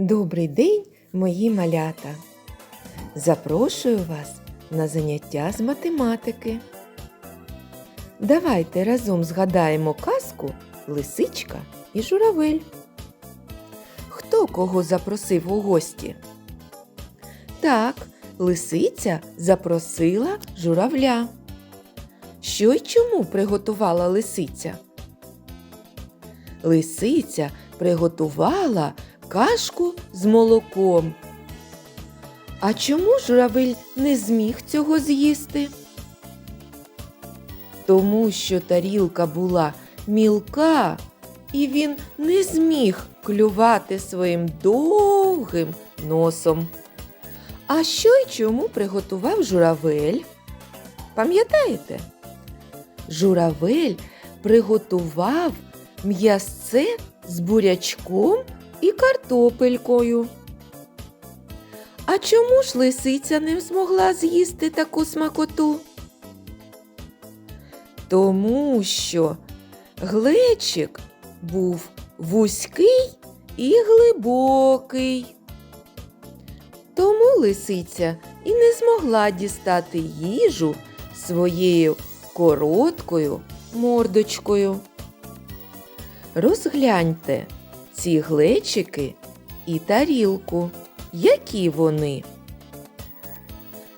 Добрий день, мої малята! Запрошую вас на заняття з математики. Давайте разом згадаємо казку Лисичка і журавель. Хто кого запросив у гості? Так, лисиця запросила журавля. Що й чому приготувала лисиця? Лисиця приготувала кашку з молоком. А чому журавель не зміг цього з'їсти? Тому що тарілка була мілка, і він не зміг клювати своїм довгим носом. А що й чому приготував журавель? Пам'ятаєте? Журавель приготував м'ясце з бурячком і картопелькою. А чому ж лисиця не змогла з'їсти таку смакоту? Тому що глечик був вузький і глибокий. Тому лисиця і не змогла дістати їжу своєю короткою мордочкою. Розгляньте ці глечики і тарілку. Які вони?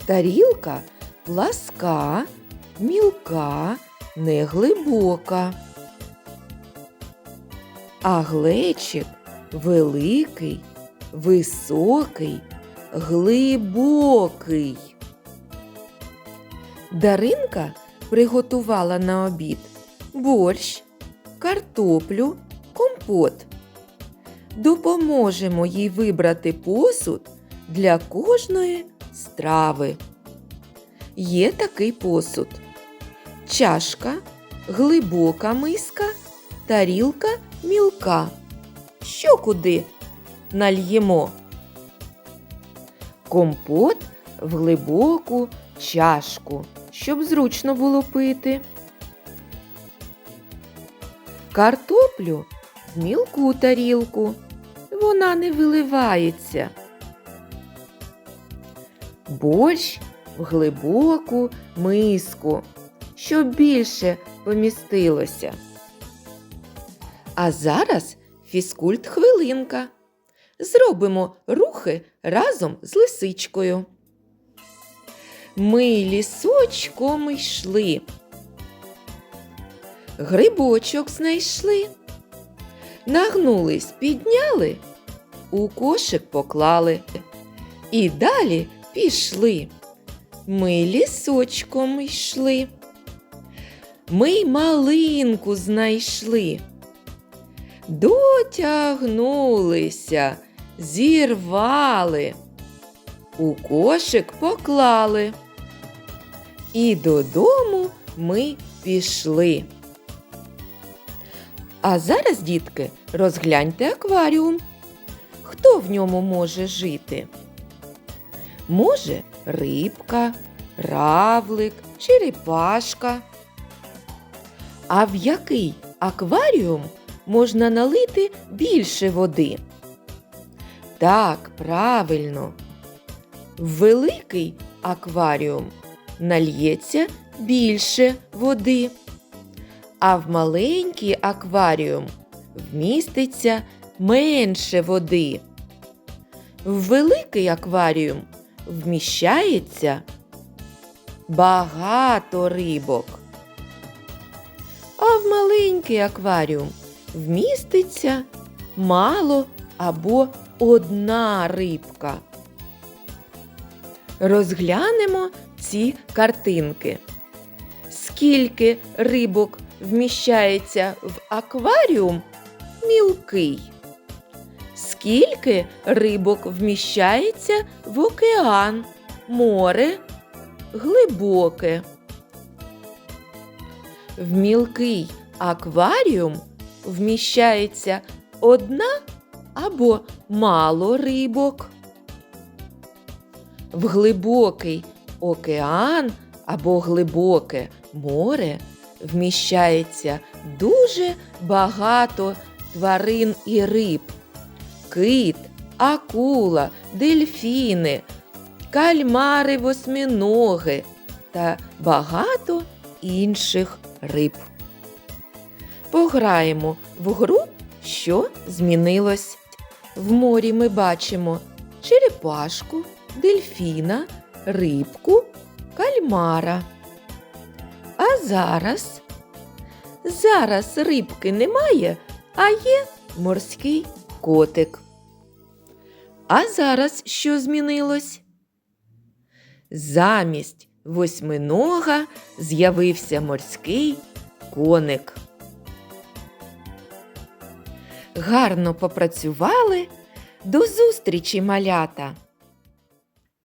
Тарілка пласка, мілка, неглибока. А глечик великий, високий, глибокий. Даринка приготувала на обід борщ, картоплю, компот. Допоможемо їй вибрати посуд для кожної страви. Є такий посуд: чашка, глибока миска, тарілка мілка. Що куди нальємо? Компот в глибоку чашку, щоб зручно було пити. Картоплю мілку тарілку. Вона не виливається. Борщ в глибоку миску, щоб більше помістилося. А зараз фізкульт хвилинка. Зробимо рухи разом з лисичкою. Ми лісочком йшли. Грибочок знайшли. Нагнулись, підняли, у кошик поклали. І далі пішли. Ми лісочком йшли. Ми й малинку знайшли. Дотягнулися, зірвали, у кошик поклали. І додому ми пішли. А зараз, дітки, розгляньте акваріум. Хто в ньому може жити? Може рибка, равлик, черепашка. А в який акваріум можна налити більше води? Так, правильно. В великий акваріум нальється більше води а в маленький акваріум вміститься менше води. В великий акваріум вміщається багато рибок. А в маленький акваріум вміститься мало або одна рибка. Розглянемо ці картинки. Скільки рибок вміщається в акваріум мілкий. Скільки рибок вміщається в океан, море глибоке. В мілкий акваріум вміщається одна або мало рибок. В глибокий океан або глибоке море вміщається дуже багато тварин і риб. Кит, акула, дельфіни, кальмари восьминоги та багато інших риб. Пограємо в гру, що змінилось. В морі ми бачимо черепашку, дельфіна, рибку, кальмара. А зараз? Зараз рибки немає, а є морський котик. А зараз що змінилось? Замість восьминога з'явився морський коник. Гарно попрацювали. До зустрічі, малята!